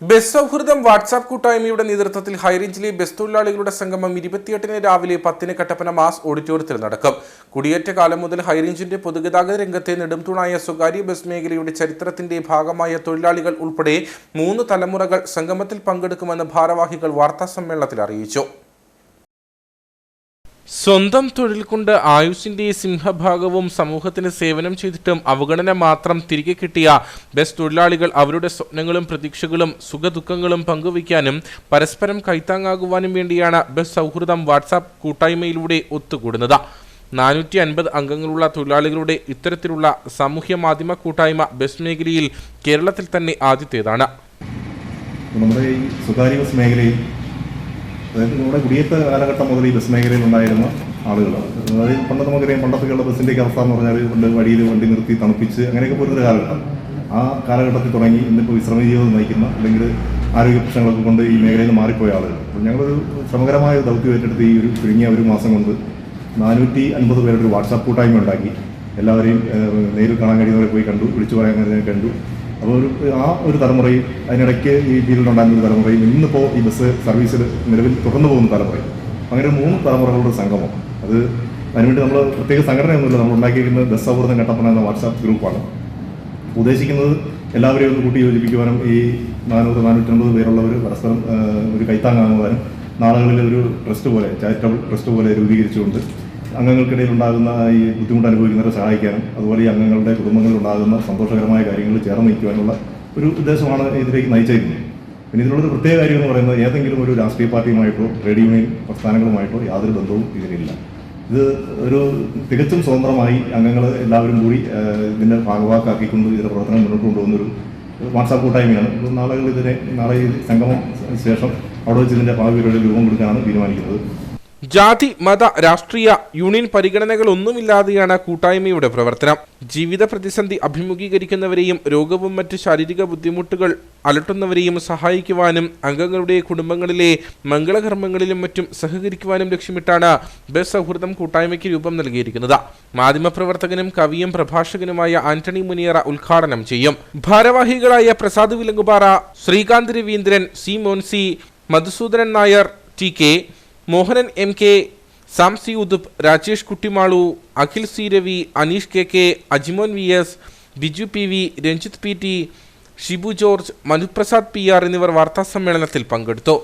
Bus സൗഹൃദം WhatsApp കൂട്ടായ്മയുടെ നേതൃത്വത്തിൽ ഹൈറേഞ്ചിലെ ബസ് തൊഴിലാളികളുടെ സംഗമം ഇരുപത്തിയെട്ടിന് രാവിലെ പത്തിന് കട്ടപ്പന മാസ് ഓഡിറ്റോറിയത്തിൽ നടക്കും. കുടിയേറ്റ കാലം മുതൽ ഹൈറേഞ്ചിന്റെ പൊതുഗതാഗത രംഗത്തെ നെടുംതൂണായ സ്വകാര്യ ബസ് മേഖലയുടെ ചരിത്രത്തിന്റെ ഭാഗമായ തൊഴിലാളികൾ ഉൾപ്പെടെ മൂന്ന് തലമുറകൾ സംഗമത്തിൽ പങ്കെടുക്കുമെന്ന് ഭാരവാഹികൾ വാർത്താസമ്മേളനത്തിൽ അറിയിച്ചു. സ്വന്തം തൊഴിൽ കൊണ്ട് ആയുഷിന്റെ സിംഹഭാഗവും സമൂഹത്തിന് സേവനം ചെയ്തിട്ടും അവഗണന മാത്രം തിരികെ കിട്ടിയ ബസ് തൊഴിലാളികൾ അവരുടെ സ്വപ്നങ്ങളും പ്രതീക്ഷകളും സുഖദുഃഖങ്ങളും പങ്കുവയ്ക്കാനും പരസ്പരം കൈത്താങ്ങാകുവാനും വേണ്ടിയാണ് ബസ് സൗഹൃദം വാട്സാപ്പ് കൂട്ടായ്മയിലൂടെ ഒത്തുകൂടുന്നത്. നാനൂറ്റി അൻപത് അംഗങ്ങളുള്ള തൊഴിലാളികളുടെ ഇത്തരത്തിലുള്ള സാമൂഹ്യ മാധ്യമ കൂട്ടായ്മ ബസ് മേഖലയിൽ കേരളത്തിൽ തന്നെ ആദ്യത്തേതാണ്. നമ്മുടെ ഈ സ്വകാര്യ ബസ് മേഖലയിൽ അതായത് നമ്മുടെ കുടിയേറ്റ കാലഘട്ടം മുതൽ ഈ ബസ് മേഖലയിൽ ഉണ്ടായിരുന്ന ആളുകൾ. അതായത് പണ്ട് നമുക്കറിയാം പണ്ടൊക്കെയുള്ള ബസ്സിന്റെയൊക്കെ അവസ്ഥ എന്ന് പറഞ്ഞാൽ പണ്ട് വഴിയിൽ വണ്ടി നിർത്തി തണുപ്പിച്ച് അങ്ങനെയൊക്കെ പോലൊരു കാലഘട്ടം. ആ കാലഘട്ടത്തിൽ തുടങ്ങി ഇന്നിപ്പോൾ വിശ്രമ ജീവിതം നയിക്കുന്ന അല്ലെങ്കിൽ ആരോഗ്യ പ്രശ്നങ്ങളൊക്കെ കൊണ്ട് ഈ മേഖലയിൽ മാറിപ്പോയ ആളുകൾ. അപ്പോൾ ഞങ്ങളൊരു ശ്രമകരമായ ദൗത്യം ഏറ്റെടുത്ത് ഈ ഒരു ചുരുങ്ങിയ ഒരു മാസം കൊണ്ട് നാനൂറ്റി അൻപത് പേരുടെ ഒരു വാട്സാപ്പ് കൂട്ടായ്മ ഉണ്ടാക്കി. എല്ലാവരെയും നേരിൽ കാണാൻ കഴിയുന്നവരെ പോയി കണ്ടു വിളിച്ചു പറയാൻ കണ്ടു. അപ്പോൾ ഒരു ആ ഒരു തലമുറയും അതിനിടയ്ക്ക് ഈ ഫീൽഡിലുണ്ടായിരുന്ന ഒരു തലമുറയും ഇന്നിപ്പോൾ ഈ ബസ് സർവീസിൽ നിലവിൽ തുടർന്നു പോകുന്ന തലമുറയും അങ്ങനെ മൂന്ന് തലമുറകളുടെ സംഗമം. അത് അതിനുവേണ്ടി നമ്മൾ പ്രത്യേക സംഘടനയൊന്നുമില്ല. നമ്മൾ ഉണ്ടാക്കിയിരിക്കുന്നത് ബസ് സൗഹൃദം കട്ടപ്പന എന്ന വാട്സാപ്പ് ഗ്രൂപ്പാണ്. ഉദ്ദേശിക്കുന്നത് എല്ലാവരെയും ഒന്ന് കൂട്ടി യോജിപ്പിക്കുവാനും ഈ നാനൂറ് നാനൂറ്റമ്പത് പേരുള്ളവർ പരസ്പരം ഒരു കൈത്താങ്ങാകുവാനും നാളുകളിൽ ഒരു ട്രസ്റ്റ് പോലെ ചാരിറ്റബിൾ ട്രസ്റ്റ് പോലെ രൂപീകരിച്ചുകൊണ്ട് അംഗങ്ങൾക്കിടയിൽ ഉണ്ടാകുന്ന ഈ ബുദ്ധിമുട്ട് അനുഭവിക്കുന്നവരെ സഹായിക്കാനും അതുപോലെ ഈ അംഗങ്ങളുടെ കുടുംബങ്ങളിൽ ഉണ്ടാകുന്ന സന്തോഷകരമായ കാര്യങ്ങൾ ചേർന്ന് നിൽക്കുവാനുള്ള ഒരു ഉദ്ദേശമാണ് ഇതിലേക്ക് നയിച്ചിരിക്കുന്നത്. പിന്നെ ഇതിനുള്ളൊരു പ്രത്യേക കാര്യം എന്ന് പറയുന്നത് ഏതെങ്കിലും ഒരു രാഷ്ട്രീയ പാർട്ടിയുമായിട്ടോ ട്രേഡ് യൂണിയൻ പ്രസ്ഥാനങ്ങളുമായിട്ടോ യാതൊരു ബന്ധവും ഇതിനില്ല ഇത് ഒരു തികച്ചും സ്വതന്ത്രമായി അംഗങ്ങൾ എല്ലാവരും കൂടി ഇതിന്റെ ഭാഗവാക്കാക്കിക്കൊണ്ട് ഇതിന്റെ പ്രവർത്തനം മുന്നോട്ട് കൊണ്ടുപോകുന്ന ഒരു വാട്സാപ്പ് കൂട്ടായ്മയാണ്. നാളെ ഇതിനെ നാളെ സംഗമം ശേഷം അവിടെ വെച്ച് ഇതിന്റെ ഭാവിയുടെ രൂപം കൊടുക്കാനാണ് തീരുമാനിക്കുന്നത്. ജാതി മത രാഷ്ട്രീയ യൂണിയൻ പരിഗണനകളൊന്നുമില്ലാതെയാണ് കൂട്ടായ്മയുടെ പ്രവർത്തനം. ജീവിത പ്രതിസന്ധി അഭിമുഖീകരിക്കുന്നവരെയും രോഗവും മറ്റ് ശാരീരിക ബുദ്ധിമുട്ടുകൾ അലട്ടുന്നവരെയും സഹായിക്കുവാനും അംഗങ്ങളുടെ കുടുംബങ്ങളിലെ മംഗളകർമ്മങ്ങളിലും മറ്റും സഹകരിക്കുവാനും ലക്ഷ്യമിട്ടാണ് ബസ് സൗഹൃദം കൂട്ടായ്മയ്ക്ക് രൂപം നൽകിയിരിക്കുന്നത്. മാധ്യമപ്രവർത്തകനും കവിയും പ്രഭാഷകനുമായ ആന്റണി മുനിയറ ഉദ്ഘാടനം ചെയ്യും. ഭാരവാഹികളായ Prasad Vilankupara Sreekanth Raveendran C Moncy Madhusoodanan Nair T K Mohanan M K Samsy Udup Rajesh Kuttimalu Akhil C Ravi Aneesh K K Ajimon V S Biju P V Ranjith P T Shibu George Manuprasad P R എന്നിവർ വാർത്താസമ്മേളനത്തിൽ പങ്കെടുത്തു.